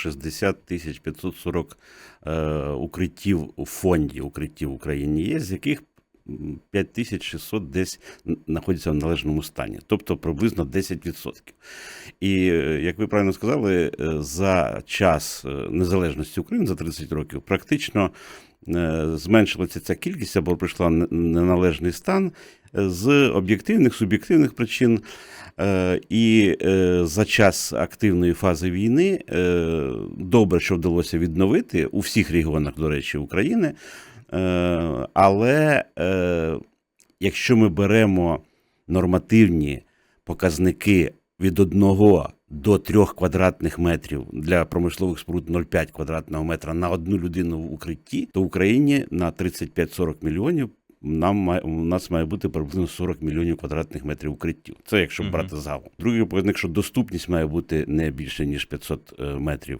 560 тисяч 540 е, укриттів у фонді укриттів в Україні є, з яких м, 5600 десь знаходяться в належному стані, тобто приблизно 10%. І е, як ви правильно сказали, е, за час незалежності України за 30 років практично зменшилася ця кількість або прийшла неналежний стан з об'єктивних, суб'єктивних причин. Е, І е, за час активної фази війни е, добре, що вдалося відновити у всіх регіонах, до речі, України. Але якщо ми беремо нормативні показники від 1 до 3 квадратних метрів для промислових споруд 0,5 квадратного метра на одну людину в укритті, то в Україні на 35-40 мільйонів нам має, у нас має бути приблизно 40 мільйонів квадратних метрів укриттів. Це якщо брати загалом. Другий показник, що доступність має бути не більше ніж 500 е, метрів